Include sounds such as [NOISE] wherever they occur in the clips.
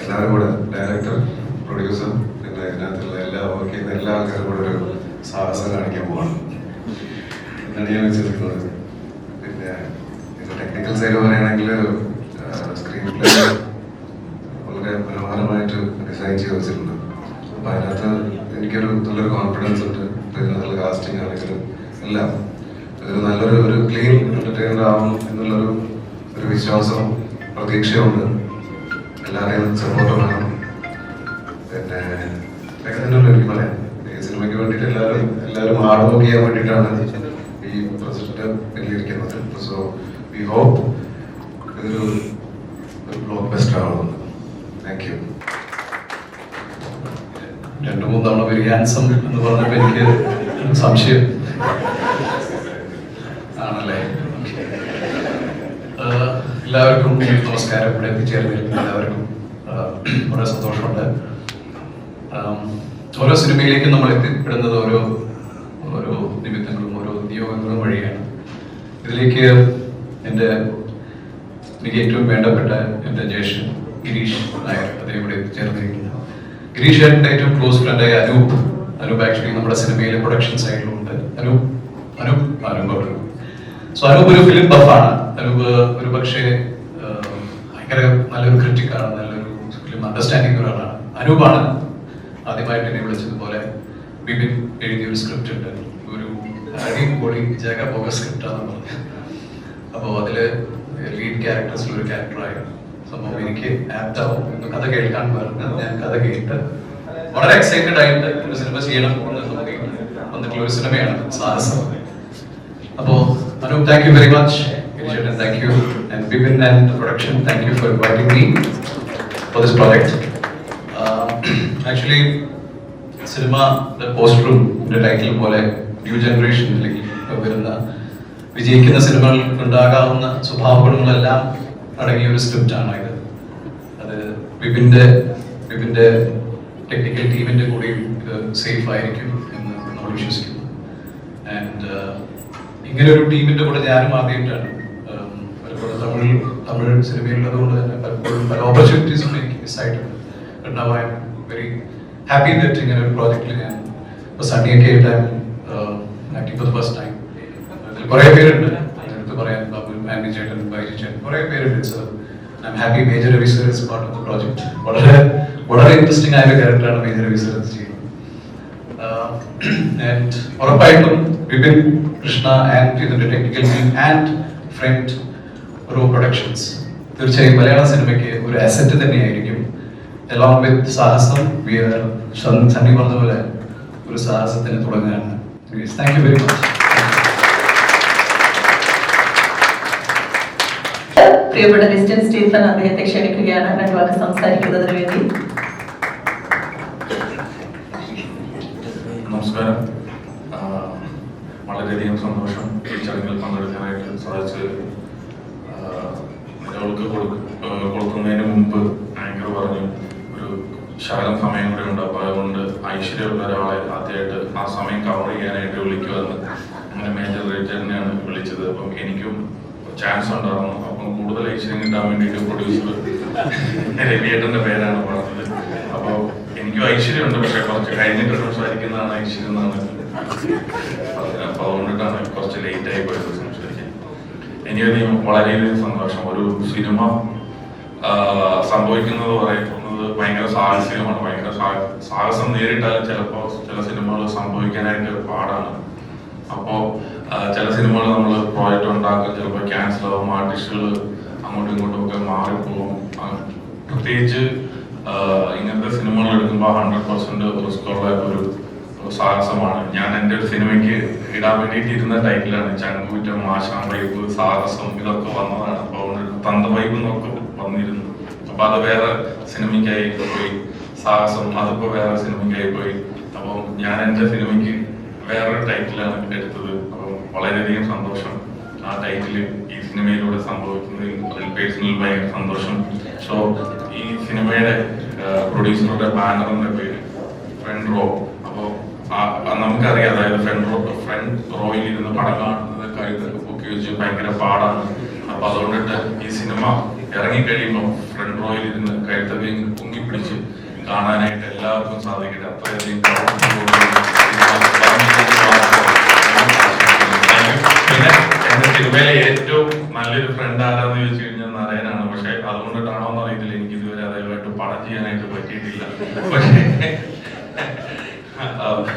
എല്ലാവരും കൂടെ director producer പിന്നെ ഇതിനകത്തുള്ള എല്ലാ വർക്ക് ചെയ്യുന്ന എല്ലാ ആൾക്കാരും കൂടെ ഒരു സാഹസം കാണിക്കാൻ പോവാണ്. എന്നാണ് ഞാൻ വിശ്വസിക്കുന്നത് പിന്നെ ടെക്നിക്കൽ സൈഡ് പറയുകയാണെങ്കിൽ സ്ക്രീൻ പ്ലേ വളരെ മനോഹരമായിട്ട് ഡിസൈൻ ചെയ്ത് വെച്ചിട്ടുണ്ട്. അപ്പം അതിനകത്ത് എനിക്കൊരു നല്ലൊരു കോൺഫിഡൻസ് ഉണ്ട്. നല്ല കാസ്റ്റിംഗ് ആണെങ്കിലും എല്ലാം. അതൊരു നല്ലൊരു ഒരു ക്ലീൻ എന്റർടൈനർ ആവും എന്നുള്ളൊരു ഒരു വിശ്വാസവും പ്രതീക്ഷയുണ്ട് എല്ലാവരെയും സപ്പോർട്ട് വേണം പിന്നെ ഇതൊക്കെ തന്നെയല്ലോ എനിക്ക് പറയാം ഈ സിനിമയ്ക്ക് വേണ്ടിയിട്ട് എല്ലാവരും എല്ലാവരും ഹാർഡ് വർക്ക് ചെയ്യാൻ വേണ്ടിയിട്ടാണ് ഈ പ്രസിഡന്റ് പിന്നിലിരിക്കുന്നത്. സോ വി ഹോപ്പ് ഇതൊരു ഒരു ബ്ലോക്ക് ബെസ്റ്റ് ആവുമെന്ന് താങ്ക് യു രണ്ടു മൂന്ന് തവണ വെരി ഹാൻസം എന്ന് പറഞ്ഞപ്പോൾ എനിക്ക് സംശയം. എല്ലാവർക്കും നമസ്കാരം ഇവിടെ എത്തിച്ചേർന്നിരിക്കുന്ന എല്ലാവർക്കും വളരെ സന്തോഷമുണ്ട്. ഓരോ സിനിമയിലേക്കും നമ്മൾ എത്തിപ്പെടുന്നത് ഓരോ ഓരോ നിമിത്തങ്ങളും ഓരോ നിയോഗങ്ങളും വഴിയാണ്. ഇതിലേക്ക് എന്റെ എനിക്ക് ഏറ്റവും വേണ്ടപ്പെട്ട എന്റെ ജ്യേഷ്ഠൻ ഗിരീഷ് നായർ അദ്ദേഹം ഇവിടെ എത്തിച്ചേർന്നിരിക്കുന്നു. ഗിരീഷ് ഏട്ടന്റെ ഏറ്റവും ക്ലോസ് ഫ്രണ്ടായ അനൂപ് അനൂപ് ആക്ച്വലി നമ്മുടെ സിനിമയിലെ പ്രൊഡക്ഷൻ സൈഡിലുണ്ട് അനൂപ് അനൂപ് അനൂപ് സോ അനൂപ് ഒരു ഫിലിം ബഫാണ് അനൂപ് ഒരു പക്ഷേ ഭയങ്കര നല്ലൊരു ക്രിറ്റിക്കാണ് നല്ലൊരു ഫിലിം അണ്ടർസ്റ്റാൻഡിംഗ് ഒരാളാണ്. അനൂപാണ് ആദ്യമായിട്ട് എന്നെ വിളിച്ചതുപോലെ ബിബിൻ എഴുതിയ ഒരു സ്ക്രിപ്റ്റ് ഉണ്ട്. ഒരു അടിപൊളി ജഗ പോക സ്ക്രിപ്റ്റാന്ന് പറഞ്ഞു. അപ്പോൾ അതിൽ ലീഡ് ക്യാരക്ടേഴ്സിൽ ഒരു ക്യാരക്ടറായി സംഭവം എനിക്ക് ആപ്റ്റാവും കഥ കേൾക്കാൻ പറഞ്ഞു ഞാൻ കഥ കേട്ട് വളരെ എക്സൈറ്റഡ് ആയിട്ട് ഒരു സിനിമ ചെയ്യണം എന്ന് തോന്നി വന്നിട്ടുള്ള ഒരു സിനിമയാണ് സാഹസം. അപ്പോ Anoop thank you very much ഗിരിചേട്ടൻ And you and Bipin and production thank you for inviting me for this project actually cinema പോസ്റ്ററും title പോലെ ന്യൂ ജനറേഷനിലേക്ക് വരുന്ന വിജയിക്കുന്ന സിനിമകൾക്ക് ഉണ്ടാകാവുന്ന സ്വഭാവഗുണങ്ങളെല്ലാം അടങ്ങിയ ഒരു സ്ക്രിപ്റ്റാണ് ഇത്. അത് വിപിന്റെ വിപിന്റെ ടെക്നിക്കൽ ടീമിന്റെ കൂടെയും ഇത് സേഫ് ആയിരിക്കും എന്ന് നമ്മൾ വിശ്വസിക്കുന്നു. ആൻഡ് ഇങ്ങനെ ഒരു ടീമിന്റെ കൂടെ ഞാനും ആദ്യമായിട്ടാണ് തമിഴ് തമിഴ് സിനിമയിലുള്ളതുകൊണ്ട് തന്നെ പലപ്പോഴും പല ഓപ്പർച്യൂണിറ്റീസും എനിക്ക് മിസ്സായിട്ടുണ്ട് now I'm very happy that ഇങ്ങനെ ഒരു പ്രോജക്റ്റിൽ ഞാൻ ഇപ്പോൾ സണ്ണിയൊക്കെ ആയിട്ട് acting for the first time അതിൽ കുറേ പേരുണ്ട്. എടുത്ത് പറയാൻ ബാബു ആൻഡി ചേട്ടൻ ബൈജി ചേട്ടൻ കുറേ പേരുണ്ട്. Sir I'm happy Major Ravi sir is part of the project വളരെ വളരെ ഇൻട്രസ്റ്റിംഗ് ആയ ഒരു ക്യാരക്ടറാണ് മേജർ രവി സർ ചെയ്യുന്നത് ആൻഡ് ഉറപ്പായിട്ടും വിപിൻ കൃഷ്ണ ആൻഡ് ഇതിന്റെ technical team and front row productions തീർച്ചയായും മലയാള സിനിമയ്ക്ക് ഒരു അസറ്റ് തന്നെയായിരിക്കും. എലോങ് വിത്ത് സാഹസം വി ആർ സണ്ണി പറഞ്ഞതുപോലെ പോലെ ഒരു സാഹസത്തിന് തുടങ്ങുകയാണ് താങ്ക് യു വെരി മച്ച് പ്രിയപ്പെട്ട ലിസ്റ്റൻ സ്റ്റീഫൻ അദ്ദേഹത്തെ ക്ഷണിക്കുകയാണ് രണ്ടു വാക്ക് സംസാരിക്കുന്നതിന് വേണ്ടി. നമസ്കാരം. വളരെയധികം സന്തോഷം ഈ ചടങ്ങിൽ പങ്കെടുക്കാനായിട്ട് സാധിച്ചത്. ഒരാൾക്ക് കൊടുക്കുന്നതിന് മുമ്പ് ആങ്കർ പറഞ്ഞു ഒരു ശകലം സമയം കൂടെ ഉണ്ട് അപ്പോൾ അതുകൊണ്ട് ഐശ്വര്യമുള്ള ഒരാളെ ആദ്യമായിട്ട് ആ സമയം കവർ ചെയ്യാനായിട്ട് വിളിക്കുമെന്ന് അങ്ങനെ മേജർ റേറ്ററിനെയാണ് വിളിച്ചത്. അപ്പം എനിക്കും ചാൻസ് ഉണ്ടായിരുന്നു. അപ്പം കൂടുതൽ ഐശ്വര്യം കിട്ടാൻ വേണ്ടിയിട്ട് പ്രൊഡ്യൂസർ രവിയേട്ടന്റെ പേരാണ് പറഞ്ഞത്. അപ്പോൾ എനിക്കും ഐശ്വര്യമുണ്ട്. പക്ഷെ കുറച്ച് കഴിഞ്ഞിട്ട് സംസാരിക്കുന്നതാണ് ഐശ്വര്യം എന്നാണ് അപ്പോൾ അപ്പൊ അതുകൊണ്ടിട്ടാണ് കുറച്ച് ലേറ്റ് ആയി പോയത്. എനിക്കധികം വളരെയധികം സന്തോഷം. ഒരു സിനിമ സംഭവിക്കുന്നത് പറയുന്നത് ഭയങ്കര സാഹസികമാണ്. ഭയങ്കര സാഹസം നേരിട്ടാൽ ചിലപ്പോൾ ചില സിനിമകൾ സംഭവിക്കാനായിട്ട് പാടാണ്. അപ്പോ ആ, ചില സിനിമകൾ നമ്മൾ പ്രോജക്റ്റ് ഉണ്ടാക്കും. ചിലപ്പോൾ ക്യാൻസൽ ആവും ആർട്ടിസ്റ്റുകൾ അങ്ങോട്ടും ഇങ്ങോട്ടും ഒക്കെ മാറിപ്പോകും പ്രത്യേകിച്ച് ഇങ്ങനത്തെ സിനിമകൾ എടുക്കുമ്പോൾ ഹൺഡ്രഡ് പെർസെന്റ് റിസ്ക് ഉള്ള ഒരു സാഹസമാണ്. ഞാൻ എന്റെ ഒരു സിനിമയ്ക്ക് ഇടാൻ വേണ്ടിയിട്ട് ഇരുന്ന ടൈറ്റിലാണ് ചങ്കൂറ്റം മാഷാം വൈബ് സാഹസം ഇതൊക്കെ വന്നതാണ്. അപ്പോൾ തന്ത വൈബ് എന്നൊക്കെ വന്നിരുന്നു. അപ്പോൾ അത് വേറെ സിനിമയ്ക്കായി പോയി. സാഹസം അതിപ്പോ വേറെ സിനിമയ്ക്കായി പോയി. അപ്പോൾ ഞാൻ എന്റെ സിനിമയ്ക്ക് വേറൊരു ടൈറ്റിലാണ് എടുത്തത്. അപ്പോൾ വളരെയധികം സന്തോഷം. ആ ടൈറ്റിൽ ഈ സിനിമയിലൂടെ സംഭവിക്കുന്നതിൽ പേഴ്സണൽ ഭയങ്കര സന്തോഷം. സോ ഈ സിനിമയുടെ പ്രൊഡ്യൂസറുടെ ബാനറിന്റെ പേര് ഫ്രണ്ട് റോ നമുക്കറിയാം അതായത് ഫ്രണ്ട് റോ ഫ്രണ്ട് റോയിൽ ഇരുന്ന് പടം കാണുന്നത് കഴുത്തൊക്കെ പൊക്കി വെച്ച് ഭയങ്കര പാടാണ്. അപ്പൊ അതുകൊണ്ടിട്ട് ഈ സിനിമ ഇറങ്ങി ഇറങ്ങിക്കഴിയുമ്പോൾ ഫ്രണ്ട് റോയിൽ ഇരുന്ന് കഴുത്തൊക്കെ പൊങ്ങി കാണാനായിട്ട് എല്ലാവർക്കും സാധിക്കട്ടെ. അത്രയധികം [LAUGHS] പിന്നെ എന്റെ സിനിമയിലെ ഏറ്റവും നല്ലൊരു ഫ്രണ്ട് ആരാന്ന് ചോദിച്ചു കഴിഞ്ഞാൽ നാരായണാണ്. പക്ഷെ അതുകൊണ്ടിട്ടാണോ എന്ന് അറിയത്തില്ല. എനിക്ക് ഇതുവരെ അദ്ദേഹമായിട്ട് പടം ചെയ്യാനായിട്ട് പറ്റിയിട്ടില്ല. പക്ഷേ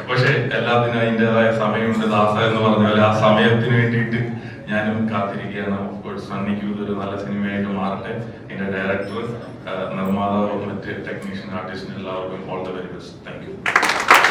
പക്ഷെ എല്ലാത്തിനും അതിന്റെതായ സമയമുണ്ട്. ദാസ എന്ന് പറഞ്ഞ പോലെ ആ സമയത്തിന് വേണ്ടിയിട്ട് ഞാനും കാത്തിരിക്കുകയാണ്. ഓഫ്കോഴ്സ് സണ്ണിക്ക് ഇതൊരു നല്ല സിനിമയായിട്ട് മാറട്ടെ. എന്റെ ഡയറക്ടർ നിർമ്മാതാവും മറ്റ് ടെക്നീഷ്യൻ ആർട്ടിസ്റ്റിനും എല്ലാവർക്കും all the very best thank you